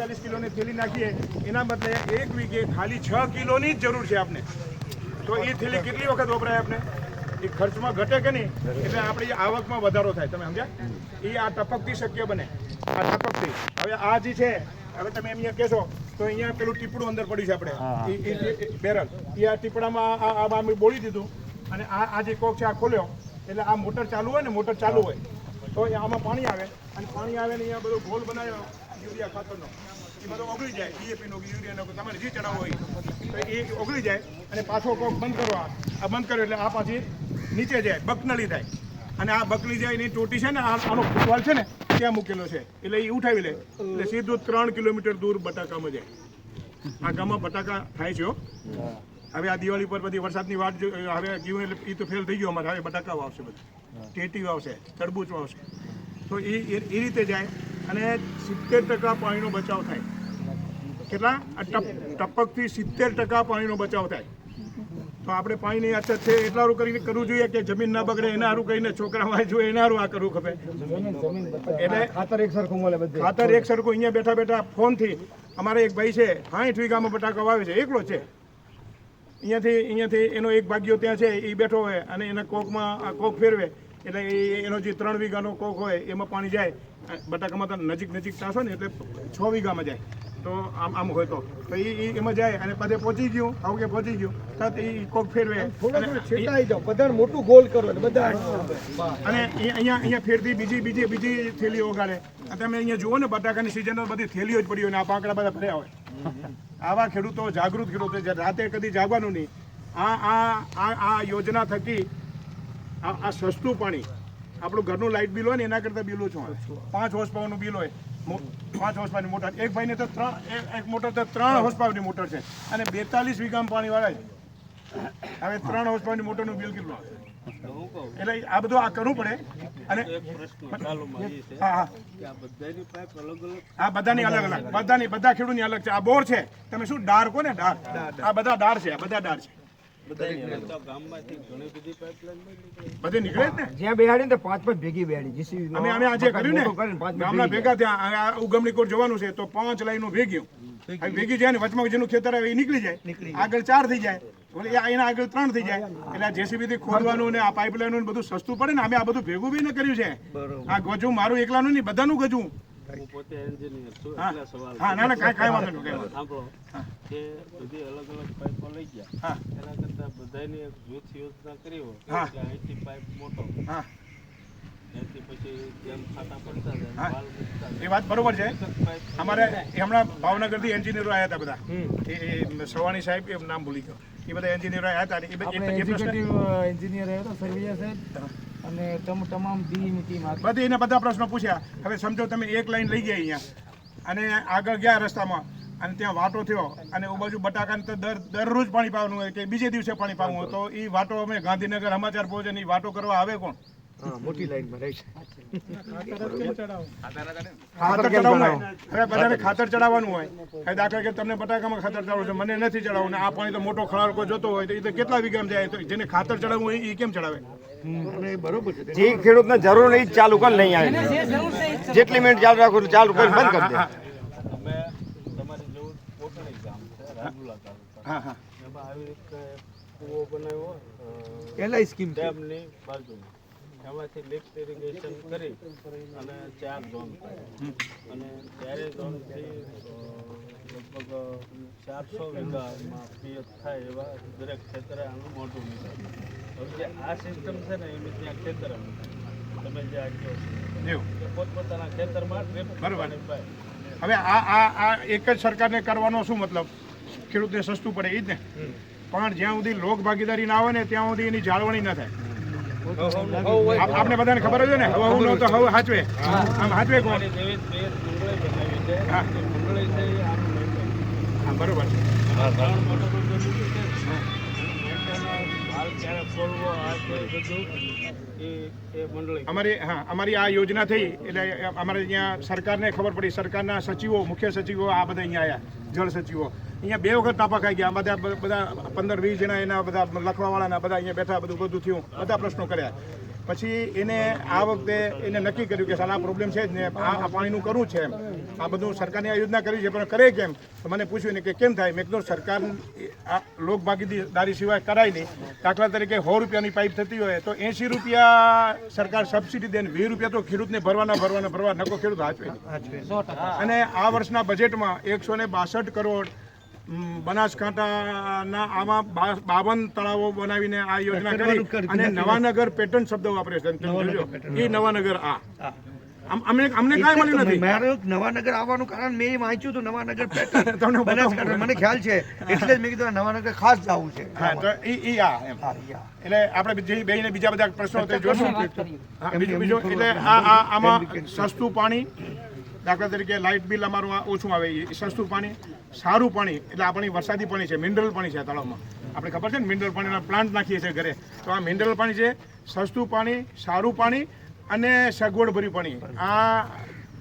પિસ્તાલીસ કિલોની થેલી નાખીએ એના બદલે એક વીઘે ખાલી છ કિલોની જ જરૂર છે આપને. તો એ થેલી કેટલી વખત વપરાય આપણે એ ખર્ચમાં ઘટે કે નહીં? એટલે આપણી આવકમાં વધારો થાય તમે સમજ્યા? એ આ ટપકથી શક્ય બને. આ ટપકથી. હવે આ જે છે હવે તમે એમ અહીંયા કહેશો તો અહીંયા પેલું ટીપડું અંદર પડ્યું છે આપણે. બેરલ. એ આ ટીપડામાં આ અમે બોળી દીધું. અને આ આ જે કોક છે આ ખોલ્યો. એટલે આ મોટર ચાલુ હોય ને મોટર ચાલુ હોય. તો આમાં પાણી આવે. અને પાણી આવે ને અહીંયા બધો ગોલ બનાવ્યો. યુરિયા ખાતરનો. એ બધો ઓગળી જાય ડીએપીનો યુરિયાનો તમારે જે ચડાવવો હોય. તો એ ઓગળી જાય અને પાછો કોક બંધ કરો આ. બંધ કર્યો એટલે આ પાછી નીચે જાય, બકનળી થાય. અને આ બકલી જાય એની ટોટી છે ને આનો ફૂટવાલ છે ને, ત્યાં મૂકેલો છે. એટલે એ ઉઠાવી લે. એટલે સીધું ત્રણ કિલોમીટર દૂર બટાકામાં જાય. આ ગામમાં બટાકા થાય છે હવે આ દિવાળી પર બધી વરસાદની વાટ હવે ગયું એટલે એ તો ફેલ થઈ ગયો અમારે. હવે બટાકા વાવશે બધું. ટેટી વાવશે તરબૂચ વાવશે તો એ એ રીતે જાય. અને સિત્તેર ટકા પાણીનો બચાવ થાય. કેટલા? આ ટપ ટપકથી સિત્તેર ટકા પાણીનો બચાવ થાય. તો આપણે પાણીની અછત છે એટલા હારું કરીને કરવું જોઈએ કે જમીન ના બગડે એના હારું કરીને છોકરા જોઈએ એના હારું આ કરવું ખપે. એટલે ખાતર એક સરખું મળે ખાતર એક સરખું અહીંયા બેઠા બેઠા ફોનથી અમારે એક ભાઈ છે સાઠ વીઘામાં બટાકા વાવે છે એકલો છે. અહીંયાથી અહીંયાથી એનો એક ભાગ્યો ત્યાં છે એ બેઠો હોય અને એના કોકમાં આ કોક ફેરવે. એટલે એનો જે ત્રણ વીઘાનો કોક હોય એમાં પાણી જાય. બટાકામાં તો નજીક નજીક ચાસો ને એટલે છ વીઘામાં જાય. તો આમ આમ હોય તો. તો એ એમાં જાય અને બધે પહોંચી ગયું. આવું કે પહોંચી ગયું. તત એ કોક ફેરવે. છેટાઈ જાઓ. બધા મોટું ગોલ કરો બધા અને અહીં- અહીંયા અહીંયા ફેરતી બીજી બીજી બીજી થેલીઓ ઓગાડે તમે અહીંયા જુઓ ને બટાકાની સિઝનમાં બધી થેલીઓ જ પડી હોય ને આ પાંકડા બધા ભર્યા હોય. આવા ખેડૂતો જાગૃત ખેડૂતો છે. રાતે કદી જાગવાનું નહીં. આ આ આ આ યોજના થકી આ સસ્તું પાણી આપણું ઘરનું લાઇટ બિલ હોય ને એના કરતાં બિલ ઓછું હોય પાંચ હોર્સ પાવરનું બિલ હોય. પાંચ હોર્સ પાવરની મોટર. એક ભાઈને તો ત્રણ એક- મોટર તો ત્રણ હોર્સ પાવરની મોટર છે. અને બેતાલીસ વીઘામાં પાણી વાળા છે. હવે ત્રણ હોર્સ પાવરની મોટરનું બિલ કેટલું આવે એટલે આ બધું આ કરવું પડે. અને હા હા. આ બધાની અલગ અલગ બધાની બધા ખેડૂતની અલગ છે. આ બોર છે. તમે શું ડાર કોને? ડાર. આ બધા ડાર છે. આ બધા ડાર છે. બધી નીકળે જ ને? જ્યાં બેહાડી ને પાંચ પાંચ ભેગી બેહાડી જીસી અમે અમે આજે કર્યું ને ગામના ભેગા ત્યાં ઉગમણી કોટ જવાનું છે તો પાંચ લાઈન ભેગી. હવે ભેગી જાય ને વચમાં જેનું ખેતર આવે એ નીકળી જાય. આગળ ચાર થઈ જાય. એના આગળ ત્રણ થઈ જાય. એટલે આ જેસીબી થી ખોદવાનું ને આ પાઇપલાઈન બધું સસ્તું પડે ને અમે આ બધું ભેગું બી ને કર્યું છે. આ ગજું મારું એકલાનું નહીં બધાનું ગજું. હું પોતે એન્જિનિયર છું એટલે સવાલ હા ના ના કાંઈ કાંઈ વાંધો નહીં કાંઈ સાંભળો કે બધી અલગ અલગ પાઇપો લઈ ગયા. એના કરતા બધાની એક જૂથ યોજના કરી હોય એટલે અહીંથી પાઇપ મોટો. હા. ત્યાંથી પછી જેમ ખાતા પડતા જાય હા. વાલ મૂકતા જાય એ વાત બરોબર છે. અમારે હમણાં હમણાં ભાવનગરથી એન્જિનિયરો આવ્યા હતા બધા. એ સવાણી સાહેબ એ નામ ભૂલી ગયો. એ બધા એન્જિનિયરો આવ્યા હતા એન્જિનિયર આવ્યા હતા સર્વિયા સાહેબ. અને તમ તમામ ટીમ બધી એને બધા પ્રશ્નો પૂછ્યા. હવે સમજો તમે એક લાઈન લઈ ગયા અહીંયા. અને આગળ ગયા રસ્તામાં. અને ત્યાં વાટો થયો. અને એ બાજુ બટાકાને તો દર દરરોજ પાણી પાવાનું હોય કે બીજે દિવસે પાણી પાવું હોય તો એ વાટો અમે ગાંધીનગર સમાચાર પહોંચે ને એ વાટો કરવા આવે કોણ? મોટી લાઈનમાં ખાતર ચડાવવું હવે બધાને ખાતર ચડાવવાનું હોય. હવે દાખલા કે તમને બટાકામાં ખાતર ચડાવવું છે. મને નથી ચડાવવું આ પાણી તો મોટો ખળાળકો જોતો હોય તો એ તો કેટલા વિગામ જાય? તો જેને ખાતર ચડાવવું હોય એ કેમ ચડાવે? જે ખેડૂતને જરૂર નહીં ચાલુ કર નહીં આવે. જેટલી મિનિટ ચાલુ રાખો ચાલુ કરી બંધ કરી દે. એલઆઈ સ્કીમ ડેમની બાજુમાં. એમાંથી લિફ્ટ ઇરિગેશન કરી અને ચાર ઝોન અને ચારે ઝોનથી લગભગ ચારસો વીઘામાં પિયત થાય એવા દરેક ખેતરે આનું મોટું નીકળે હવે જે આ સિસ્ટમ છે ને એમ ત્યાં ખેતર તમે જે આ પોતપોતાના ખેતરમાં ડ્રીપ બરોબર. હવે આ આ આ એક જ સરકારને કરવાનો શું મતલબ? ખેડૂતને સસ્તું પડે એ જ ને? પણ જ્યાં સુધી લોક ભાગીદારી ના આવે ને ત્યાં સુધી એની જાળવણી ન થાય. આપ- આપને બધાને ખબર જ છે ને? હવે હું નહોતો હવે હાચવે. આમ હાચવે કોણ? હા. બરોબર છે. અમારી અમારી આ યોજના થઈ એટલે અમારે અહીંયા સરકારને ખબર પડી. સરકારના સચિવો, મુખ્ય સચિવો આ બધા અહીંયા આવ્યા જળ સચિવો. અહીંયા બે વખત તાપા ખાઈ ગયા. બધા બધા પંદર વીસ જણા એના બધા લખવાવાળાના, બધા અહીંયા બેઠા, બધું બધું થયું. બધા પ્રશ્નો કર્યા. પછી એને આ વખતે એને નક્કી કર્યું કે સાલા આ પ્રોબ્લેમ છે જ ને આ પાણીનું કરવું છે એમ. આ બધું સરકારની આ યોજના કરી છે પણ કરે કેમ? તો મને પૂછ્યું ને કે કેમ થાય? મેં કીધું સરકાર આ લોકભાગીદારી સિવાય કરાય નહીં. દાખલા તરીકે સો રૂપિયાની પાઇપ થતી હોય તો એંશી રૂપિયા સરકાર સબસિડી દે ને વીસ રૂપિયા તો ખેડૂતને ભરવાના ભરવાના ભરવા નકો ખેડૂત હાચવે અને આ વર્ષના બજેટમાં એકસો ને બાસઠ કરોડ બનાસકાંઠાના આમાં બાવન તળાવો બનાવીને આ યોજના કરી અને નવાનગર પેટર્ન શબ્દ વાપરે છે. એ નવાનગર આ. અમને અમને કાંઈ મળ્યું નથી. મારે નવાનગર આવવાનું કારણ મેં વાંચ્યું હતું નવાનગર તમને બનાસકાંઠા મને ખ્યાલ છે. એટલે જ મેં કીધું નવાનગર ખાસ જવું છે. હા તો ઈ ઈ આ એમ. એટલે આપણે જે બેને બીજા બધા પ્રશ્નો જોશું. હા, બીજું બીજું એટલે આ આ આમાં સસ્તું પાણી દાખલા તરીકે લાઇટ બિલ અમારું ઓછું આવે, એ સસ્તું પાણી, સારું પાણી, એટલે આપણી વરસાદી પાણી છે, મિનરલ પાણી છે તળાવમાં. આપણે ખબર છે ને મિનરલ પાણીના પ્લાન્ટ નાખીએ છીએ ઘરે. તો આ મિનરલ પાણી છે, સસ્તું પાણી, સારું પાણી અને સગવડ ભર્યું પાણી. આ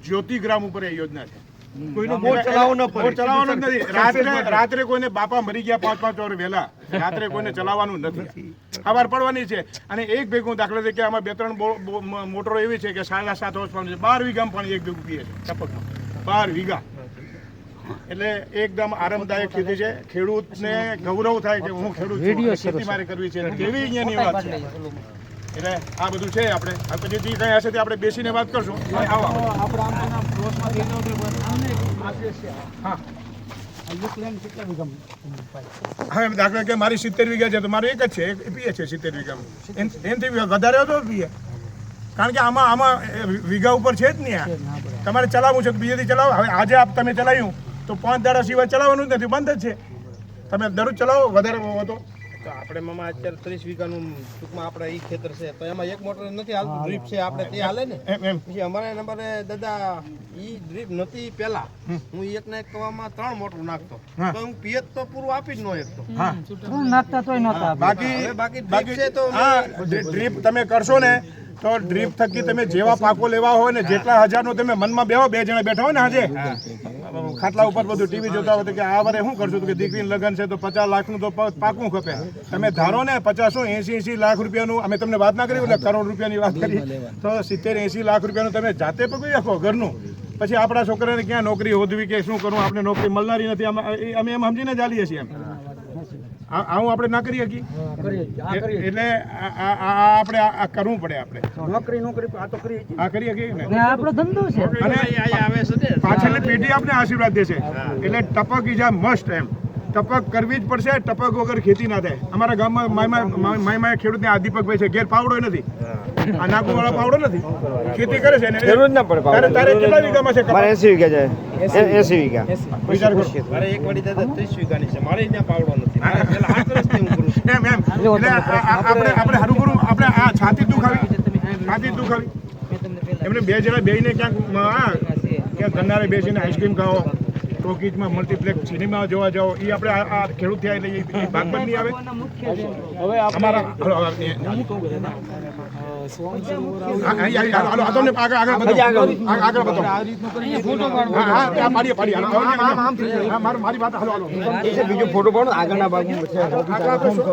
જ્યોતિગ્રામ ઉપર એ યોજના છે. કોઈનો બોર ચલાવવો ન પડે. બોર નથી. રાત્રે રાત્રે કોઈને બાપા મરી ગયા પાંચ પાંચ વાર વહેલા. રાત્રે કોઈને ચલાવવાનું નથી. ખબર પડવાની છે. અને એક ભેગું દાખલા તરીકે આમાં બે ત્રણ મોટરો એવી છે કે સાડા સાત વર્ષ પાણી છે. બાર વીઘામાં પાણી એક ભેગું પીએ છે ટપકમાં. બાર વીઘા. એટલે એકદમ આરામદાયક ખેતી છે. ખેડૂતને ગૌરવ થાય કે હું ખેડૂત ખેતી મારે કરવી છે. કેવી અહીંયાની વાત છે. એટલે આ બધું છે આપણે. પછી જે કંઈ હશે તે આપણે બેસીને વાત કરશું. આવો આવો. આપણે આમ હા. દાખલા કે મારી સિત્તેર વીઘા છે તો મારે એક જ છે એક પીએ છે સિત્તેર વીઘામાં એન- એનાથી વધારે હતો પીએ. કારણ કે આમાં આમાં વીઘા ઉપર છે જ નહીં આ. તમારે ચલાવવું છે તો બીજેથી ચલાવો. હવે આજે આપ તમે ચલાવ્યું તો પાંચ દાડા સિવાય ચલાવવાનું જ નથી બંધ જ છે. તમે દરરોજ ચલાવો વધારે તો. તો આપણે મામા અત્યારે ત્રીસ વીઘાનું ટૂંકમાં આપણે એ ખેતર છે. તો એમાં એક મોટર નથી હાલતું ડ્રીપ છે આપણે તે હાલે ને? એમ એમ. પછી અમારા નંબરે દાદા ઈ ડ્રીપ નથી પેલા. હું એક ને એક કવામાં ત્રણ મોટર નાખતો. તો હું પિયત તો પૂરું આપી જ ન શકતો હા. નાખતા તોય નહોતા બાકી બાકી બાકી છે તો હા ડ્રીપ તમે કરશો ને તો ડ્રીપ થકી તમે જેવા પાકો લેવા હોય ને જેટલા હજારનો તમે મનમાં બેહો બે જણા બેઠા હોય ને આજે ખાટલા ઉપર બધું ટીવી જોતા હોય કે આ વારે શું કરશું? કે દીકરીને લગ્ન છે તો પચાસ લાખનું તો પાકું ખપે. તમે ધારો ને પચાસો એસી એસી લાખ રૂપિયાનું અમે તમને વાત ના કરી એટલે કરોડ રૂપિયાની વાત કરી. તો સિત્તેર એસી લાખ રૂપિયાનું તમે જાતે પકડી રાખો ઘરનું. પછી આપણા છોકરાને ક્યાં નોકરી હોદવી કે શું કરવું આપણે નોકરી મળનારી નથી. અમે એમ સમજીને ચાલીએ છીએ એમ. આવું આપણે ના કરી શકીએ એટલે આ- આ આ આપણે આ કરવું પડે આપણે. નોકરી નોકરી આ તો કરી આ કરી શકીએ ને? ને આપણો ધંધો છે. અને આવે છે ને. પાછળની પેઢી આપણે આશીર્વાદ દેશે. એટલે ટપક ઇઝ આ મસ્ટ એમ. ટપક કરવી જ પડશે ટપક વગર ખેતી ના થાય. અમારા ગામમાં માયમાં માયમાં ખેડૂતને આ દીપકભાઈ છે ઘેર પાવડો નથી. આ નાકુ વાળા પાવડો નથી. ખેતી કરે છે ને જરૂર ના પડે તારે તારે કેટલા વીઘામાં છે મારે એસી વીઘા છે. એસી વીઘા. વિચાર કરો. મારે એક વાડી દાદા ત્રીસ વીઘાની છે. મારે ત્યાં પાવડો નથી. આપણે આપણે હારું કરું આપણે આ છાતી દુખાવી. છાતી દુખાવી. એમને બે જણા બેહીને ક્યાંક ગન્નારે બેસીને આઈસ્ક્રીમ ખાઓ. ટોકીજમાં મલ્ટીપ્લેક્સ સિનેમા જોવા જાઓ એ આપણે આ ખેડૂત થયા એટલે એ- ભાગમાં નહીં આવે હવે અમારા આગળના ભાગમાં